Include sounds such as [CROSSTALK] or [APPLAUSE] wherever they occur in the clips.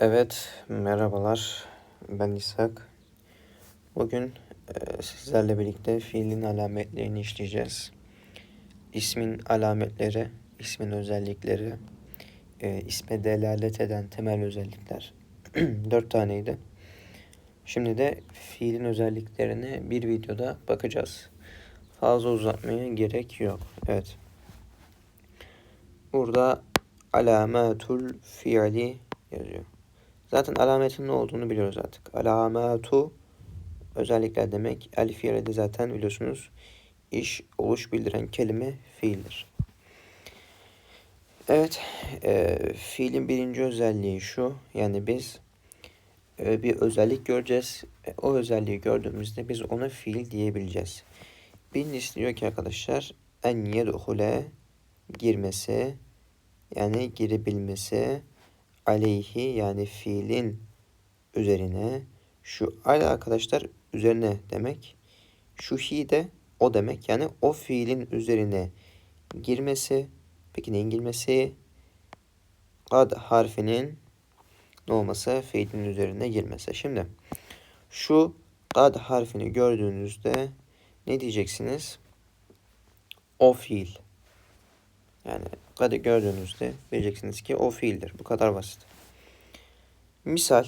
Evet, merhabalar. Ben İshak. Bugün e, sizlerle birlikte fiilin alametlerini işleyeceğiz. İsmin alametleri, ismin özellikleri, e, isme delalet eden temel özellikler. [CLEARS THROAT] Dört taneydi. Şimdi de fiilin özelliklerine bir videoda bakacağız. Fazla uzatmaya gerek yok. Evet. Burada alametul fiili yazıyor. Zaten alametin ne olduğunu biliyoruz artık. Alametu özellikler demek. El fiili de zaten biliyorsunuz iş, oluş bildiren kelime fiildir. Evet, e, fiilin birinci özelliği şu. Yani biz e, bir özellik göreceğiz. E, o özelliği gördüğümüzde biz ona fiil diyebileceğiz. Birincisi diyor ki arkadaşlar en yedhule girmesi yani girebilmesi aleyhi yani fiilin üzerine şu ala arkadaşlar üzerine demek. Şu hi de o demek. Yani o fiilin üzerine girmesi. Peki neyin girmesi? Ad harfinin ne olması? Fiilin üzerine girmesi. Şimdi şu ad harfini gördüğünüzde ne diyeceksiniz? O fiil. Yani gördüğünüzde bileceksiniz ki o fiildir. Bu kadar basit. Misal,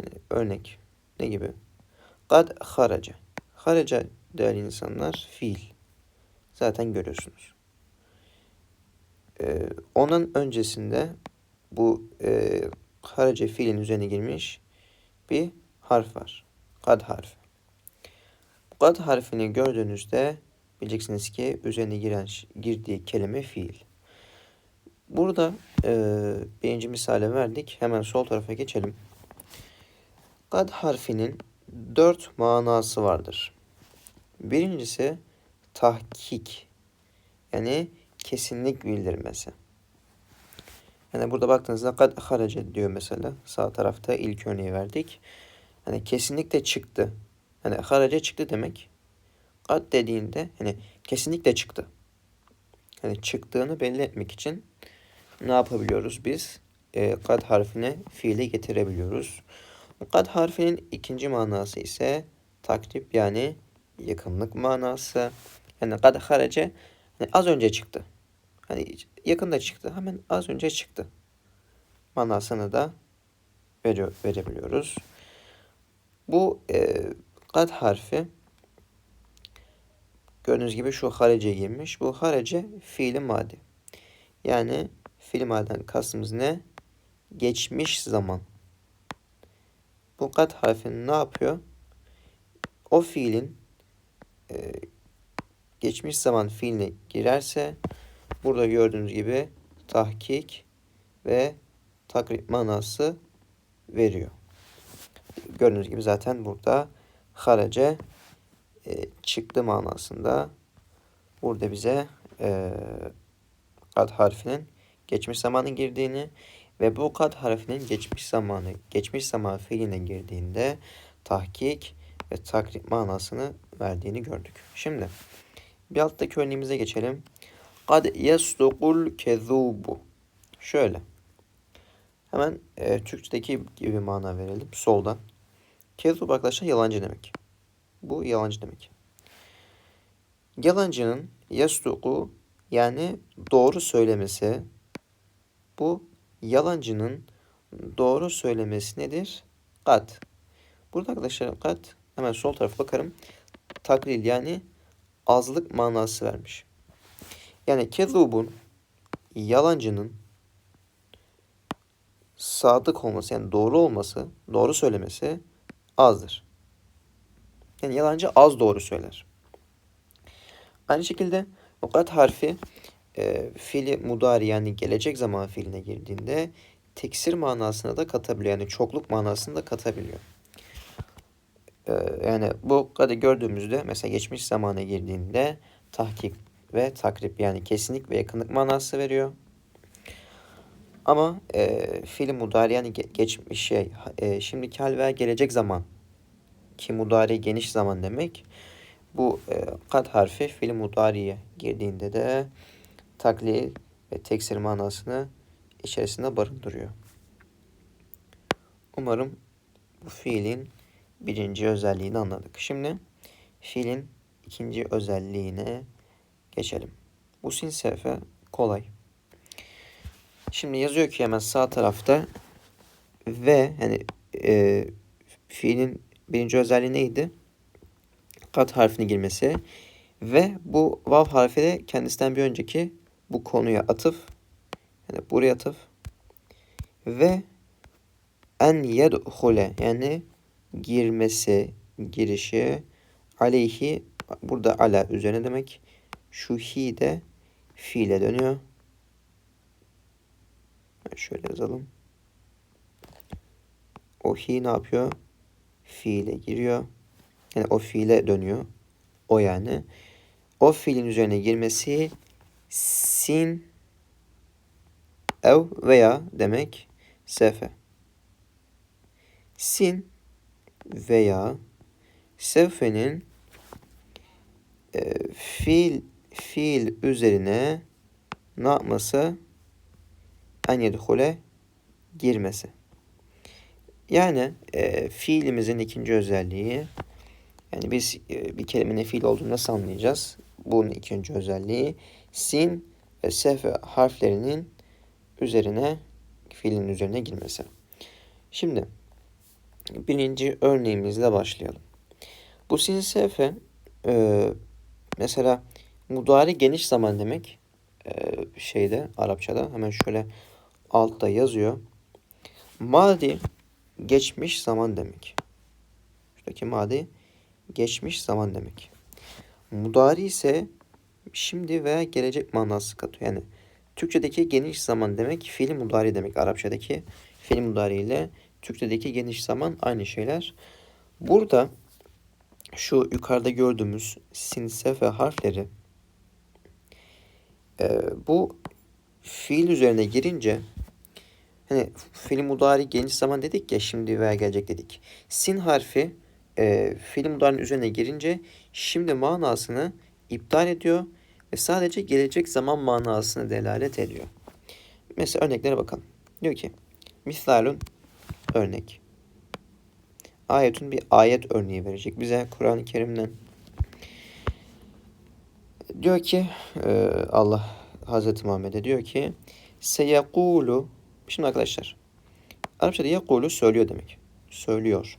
yani örnek ne gibi? Kad haraca. Haraca değerli insanlar fiil. Zaten görüyorsunuz. Ee, onun öncesinde bu e, haraca fiilin üzerine girmiş bir harf var. Kad harfi. Kad harfini gördüğünüzde bileceksiniz ki üzerine giren girdiği kelime fiil. Burada e, birinci misale verdik. Hemen sol tarafa geçelim. Kad harfinin dört manası vardır. Birincisi tahkik. Yani kesinlik bildirmesi. Yani burada baktığınızda kad harace diyor mesela. Sağ tarafta ilk örneği verdik. Hani kesinlikle çıktı. Hani harace çıktı demek. Kad dediğinde hani kesinlikle çıktı. Hani çıktığını belli etmek için ne yapabiliyoruz biz? E, kad harfine fiili getirebiliyoruz. Kad harfinin ikinci manası ise takrip yani yakınlık manası. Yani kad harece yani az önce çıktı. Hani yakında çıktı. Hemen az önce çıktı. Manasını da veriyor, verebiliyoruz. Bu e, kad harfi gördüğünüz gibi şu harece girmiş. Bu harece fiili madi. Yani Fiil madden kastımız ne? Geçmiş zaman. Bu kat harfini ne yapıyor? O fiilin e, geçmiş zaman fiiline girerse burada gördüğünüz gibi tahkik ve takrib manası veriyor. Gördüğünüz gibi zaten burada harace e, çıktı manasında burada bize e, ad harfinin geçmiş zamanın girdiğini ve bu kad harfinin geçmiş zamanı, geçmiş zaman fiiline girdiğinde tahkik ve takrib manasını verdiğini gördük. Şimdi bir alttaki örneğimize geçelim. Kad yasdukul kezubu. Şöyle. Hemen e, Türkçedeki gibi mana verelim. Soldan. Kezub arkadaşlar yalancı demek. Bu yalancı demek. Yalancının yasduku yani doğru söylemesi bu yalancının doğru söylemesi nedir? Kat. Burada arkadaşlar kat hemen sol tarafa bakarım. Taklil yani azlık manası vermiş. Yani kezubun yalancının sadık olması yani doğru olması, doğru söylemesi azdır. Yani yalancı az doğru söyler. Aynı şekilde o kat harfi e, fiili mudari yani gelecek zaman fiiline girdiğinde teksir manasına da katabiliyor. Yani çokluk manasını da katabiliyor. E, yani bu kadı gördüğümüzde mesela geçmiş zamana girdiğinde tahkik ve takrip yani kesinlik ve yakınlık manası veriyor. Ama e, fiili mudari yani ge geçmiş şey e, şimdiki hal veya gelecek zaman ki mudari geniş zaman demek. Bu e, kat harfi fiili mudariye girdiğinde de taklil ve teksir manasını içerisinde barındırıyor. Umarım bu fiilin birinci özelliğini anladık. Şimdi fiilin ikinci özelliğine geçelim. Bu sin sefe kolay. Şimdi yazıyor ki hemen sağ tarafta ve hani e, fiilin birinci özelliği neydi? Kat harfini girmesi ve bu vav harfi de kendisinden bir önceki bu konuya atıf yani buraya atıf ve en yedhule yani girmesi, girişi aleyhi burada ala üzerine demek. Şu hi de fiile dönüyor. Şöyle yazalım. O hi ne yapıyor? Fiile giriyor. Yani o fiile dönüyor. O yani. O fiilin üzerine girmesi sin ev veya demek sefe. Sin veya sefenin e, fiil fiil üzerine ne yapması? En yedhule girmesi. Yani e, fiilimizin ikinci özelliği yani biz e, bir kelimenin fiil olduğunu nasıl anlayacağız? Bunun ikinci özelliği sin ve sefe harflerinin üzerine fiilin üzerine girmesi. Şimdi birinci örneğimizle başlayalım. Bu sin sefe e, mesela mudari geniş zaman demek e, şeyde Arapçada hemen şöyle altta yazıyor. Madi geçmiş zaman demek. Şuradaki madi geçmiş zaman demek. Mudari ise şimdi veya gelecek manası katıyor. Yani Türkçedeki geniş zaman demek fiil mudari demek. Arapçadaki fiil mudari ile Türkçedeki geniş zaman aynı şeyler. Burada şu yukarıda gördüğümüz sin, sef ve harfleri e, bu fiil üzerine girince hani fiil mudari geniş zaman dedik ya şimdi veya gelecek dedik. Sin harfi e, fiil mudari'nin üzerine girince şimdi manasını iptal ediyor ve sadece gelecek zaman manasını delalet ediyor. Mesela örneklere bakalım. Diyor ki mislalun örnek. Ayetun bir ayet örneği verecek bize Kur'an-ı Kerim'den. Diyor ki e, Allah Hazreti Muhammed'e diyor ki seyekulu Şimdi arkadaşlar Arapçada yekulu söylüyor demek. Söylüyor.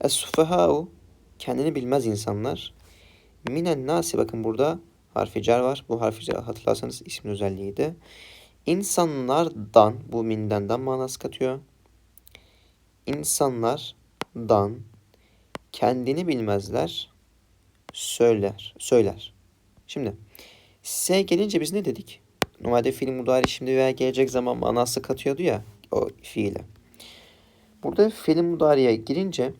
Es-sufehâ'u kendini bilmez insanlar. Minen nasi bakın burada harfi cer var. Bu harfi cer hatırlarsanız ismin özelliğiydi. İnsanlardan bu mindenden manası katıyor. İnsanlardan kendini bilmezler söyler. Söyler. Şimdi S gelince biz ne dedik? Normalde fiil mudari şimdi veya gelecek zaman manası katıyordu ya o fiile. Burada fiil mudariye girince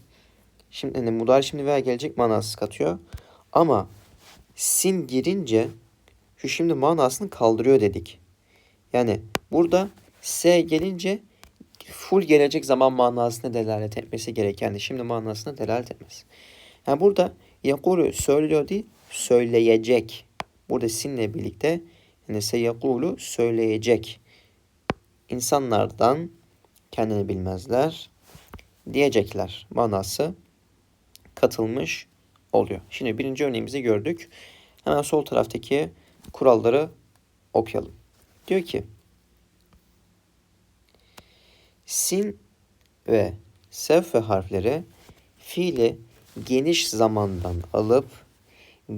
şimdi hani mudari şimdi veya gelecek manası katıyor. Ama sin girince şu şimdi manasını kaldırıyor dedik. Yani burada S gelince full gelecek zaman manasına delalet etmesi gereken yani şimdi manasına delalet etmez. Yani burada yakulu söylüyor değil söyleyecek. Burada sinle birlikte yani seyekulu söyleyecek. İnsanlardan kendini bilmezler diyecekler manası katılmış oluyor. Şimdi birinci örneğimizi gördük. Hemen sol taraftaki kuralları okuyalım. Diyor ki sin ve sevfe harfleri fiili geniş zamandan alıp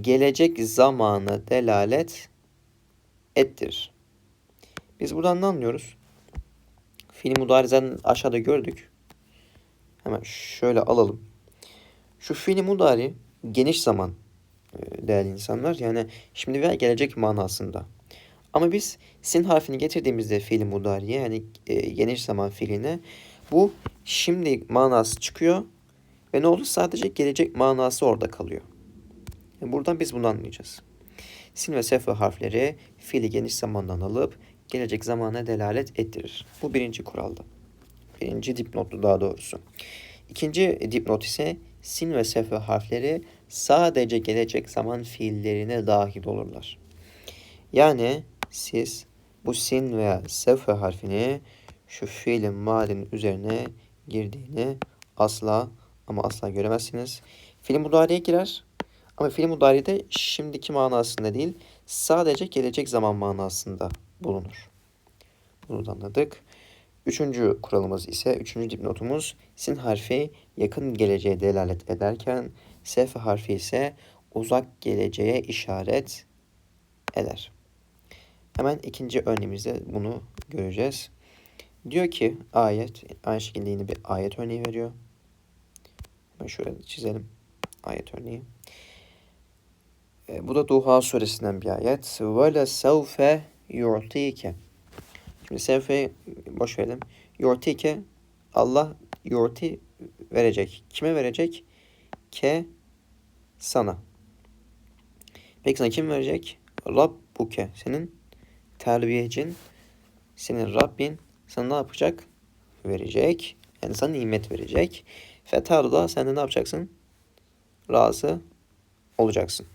gelecek zamanı delalet ettir. Biz buradan ne anlıyoruz? Fiili mudari aşağıda gördük. Hemen şöyle alalım. Şu fiili mudari geniş zaman e, değerli insanlar. Yani şimdi veya gelecek manasında. Ama biz sin harfini getirdiğimizde fiili mudariye yani e, geniş zaman fiiline bu şimdi manası çıkıyor ve ne olur sadece gelecek manası orada kalıyor. Yani buradan biz bunu anlayacağız. Sin ve sef harfleri fiili geniş zamandan alıp gelecek zamana delalet ettirir. Bu birinci kuraldı. Birinci dipnotu daha doğrusu. İkinci dipnot ise sin ve sef harfleri sadece gelecek zaman fiillerine dahil olurlar. Yani siz bu sin veya sef harfini şu fiilin madinin üzerine girdiğini asla ama asla göremezsiniz. Film mudariye girer ama film mudariye şimdiki manasında değil sadece gelecek zaman manasında bulunur. Bunu da anladık. Üçüncü kuralımız ise, üçüncü dipnotumuz sin harfi yakın geleceğe delalet ederken sef harfi ise uzak geleceğe işaret eder. Hemen ikinci örneğimizde bunu göreceğiz. Diyor ki ayet, aynı şekilde yine bir ayet örneği veriyor. Hemen şöyle çizelim ayet örneği. E, bu da Duha suresinden bir ayet. Ve le sevfe yu'tike. Şimdi sevfe boş verelim. Yu'tike Allah yu'ti verecek. Kime verecek? Ke sana. Peki sana kim verecek? Rabbuke. Senin terbiyecin, senin Rabbin sana ne yapacak? Verecek. Yani sana nimet verecek. Fetarda sen de ne yapacaksın? Razı olacaksın.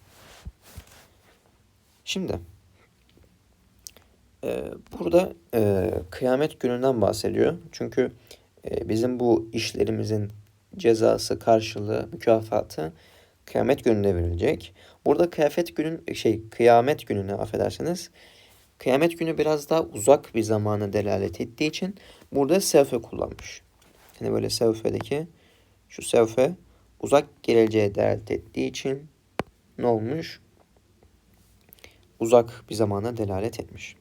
Şimdi e, burada e, kıyamet gününden bahsediyor. Çünkü e, bizim bu işlerimizin cezası, karşılığı, mükafatı kıyamet gününde verilecek. Burada kıyafet günün şey kıyamet gününe affedersiniz. Kıyamet günü biraz daha uzak bir zamana delalet ettiği için burada sevfe kullanmış. Hani böyle sevfedeki şu sevfe uzak geleceğe delalet ettiği için ne olmuş? Uzak bir zamana delalet etmiş.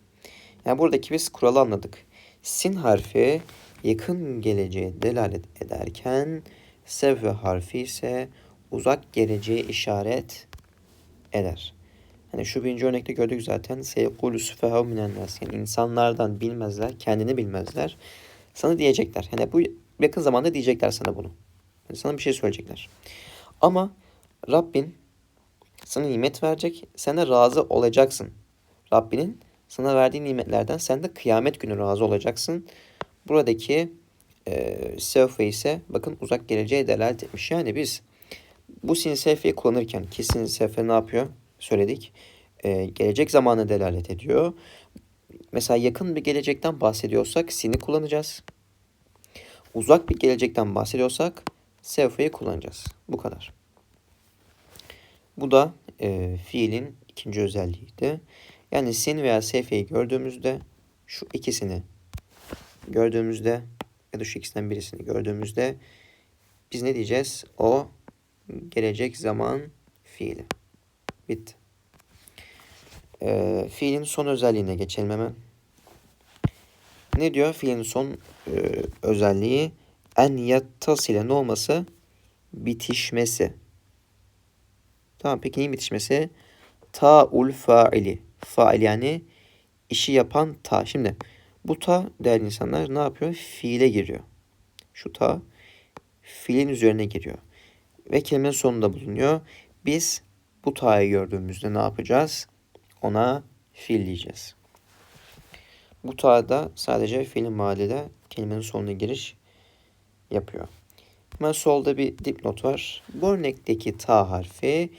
Yani buradaki biz kuralı anladık. Sin harfi yakın geleceğe delalet ederken sevfe harfi ise uzak geleceğe işaret eder. Hani şu birinci örnekte gördük zaten. Seykulu süfehav minennas. Yani insanlardan bilmezler, kendini bilmezler. Sana diyecekler. Hani bu yakın zamanda diyecekler sana bunu. Yani sana bir şey söyleyecekler. Ama Rabbin sana nimet verecek. Sen de razı olacaksın. Rabbinin sana verdiği nimetlerden sen de kıyamet günü razı olacaksın. Buradaki e, ise bakın uzak geleceğe delalet etmiş. Yani biz bu sin sevfeyi kullanırken ki sin sevfe ne yapıyor? Söyledik. E, gelecek zamanı delalet ediyor. Mesela yakın bir gelecekten bahsediyorsak sin'i kullanacağız. Uzak bir gelecekten bahsediyorsak sevfeyi kullanacağız. Bu kadar. Bu da e, fiilin ikinci özelliğiydi. Yani sin veya sevfeyi gördüğümüzde şu ikisini gördüğümüzde ya da şu ikisinden birisini gördüğümüzde biz ne diyeceğiz? O gelecek zaman fiili. Bitti. Ee, fiilin son özelliğine geçelim hemen. Ne diyor? Fiilin son e, özelliği en yattasıyla ne olması? Bitişmesi. Tamam peki neyin bitişmesi? Ta'ul faili. Fail yani işi yapan ta. Şimdi bu ta değerli insanlar ne yapıyor? Fiile giriyor. Şu ta fiilin üzerine giriyor. Ve kelimenin sonunda bulunuyor. Biz bu ta'yı gördüğümüzde ne yapacağız? Ona fiil diyeceğiz. Bu ta'da sadece fiilin mahallede kelimenin sonuna giriş yapıyor. Hemen solda bir dipnot var. Bu örnekteki ta harfi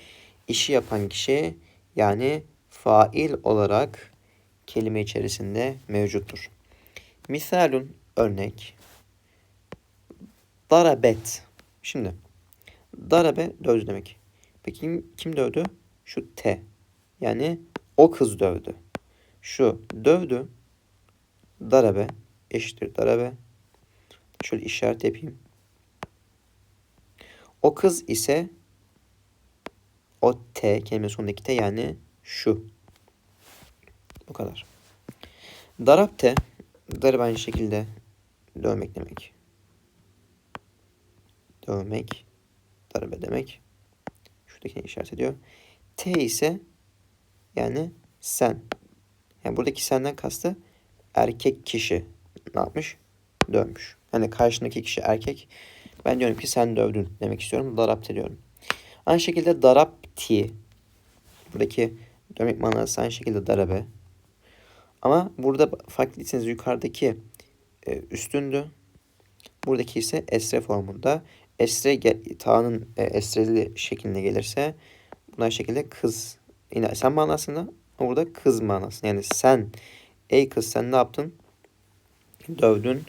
işi yapan kişi yani fail olarak kelime içerisinde mevcuttur. Misalun örnek. Darabet. Şimdi darabe dövdü demek. Peki kim dövdü? Şu T. Yani o kız dövdü. Şu dövdü. Darabe eşittir darabe. Şöyle işaret yapayım. O kız ise o T kelime sonundaki T yani şu. Bu kadar. Darapte darab aynı şekilde dövmek demek. Dövmek darbe demek. Şuradakini işaret ediyor. T ise yani sen. Yani buradaki senden kastı erkek kişi ne yapmış? Dövmüş. Hani karşındaki kişi erkek. Ben diyorum ki sen dövdün demek istiyorum. Darapte diyorum. Aynı şekilde darapti. Buradaki dövmek manası aynı şekilde darabe. Ama burada fark ettiyseniz yukarıdaki e, üstündü. Buradaki ise esre formunda. Esre ta'nın e, esreli şeklinde gelirse buna şekilde kız yine sen manasında burada kız manası. Yani sen ey kız sen ne yaptın? Dövdün.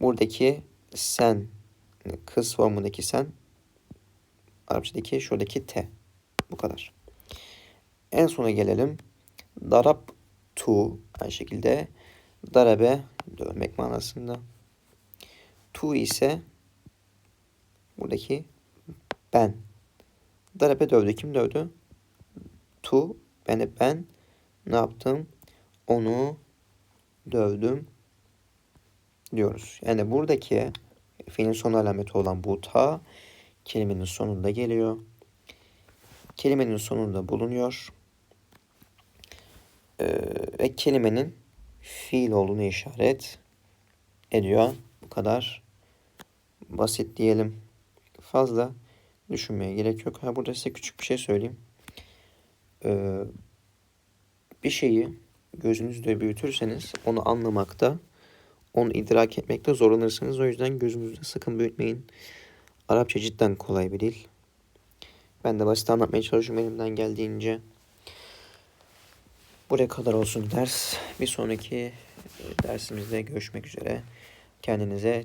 Buradaki sen kız formundaki sen. Arapçadaki şuradaki te. Bu kadar. En sona gelelim. Darab tu aynı şekilde darabe dövmek manasında. Tu ise buradaki ben. Darabe dövdü. Kim dövdü? Tu. Ben ben ne yaptım? Onu dövdüm diyoruz. Yani buradaki fiilin son alameti olan bu ta kelimenin sonunda geliyor. Kelimenin sonunda bulunuyor. Ee, ve kelimenin fiil olduğunu işaret ediyor. Bu kadar basit diyelim. Fazla düşünmeye gerek yok. Ha burada size küçük bir şey söyleyeyim. Ee, bir şeyi gözünüzde büyütürseniz onu anlamakta, onu idrak etmekte zorlanırsınız. O yüzden gözünüzde sakın büyütmeyin. Arapça cidden kolay bir dil. Ben de basit anlatmaya çalışıyorum elimden geldiğince. Buraya kadar olsun ders. Bir sonraki dersimizde görüşmek üzere. Kendinize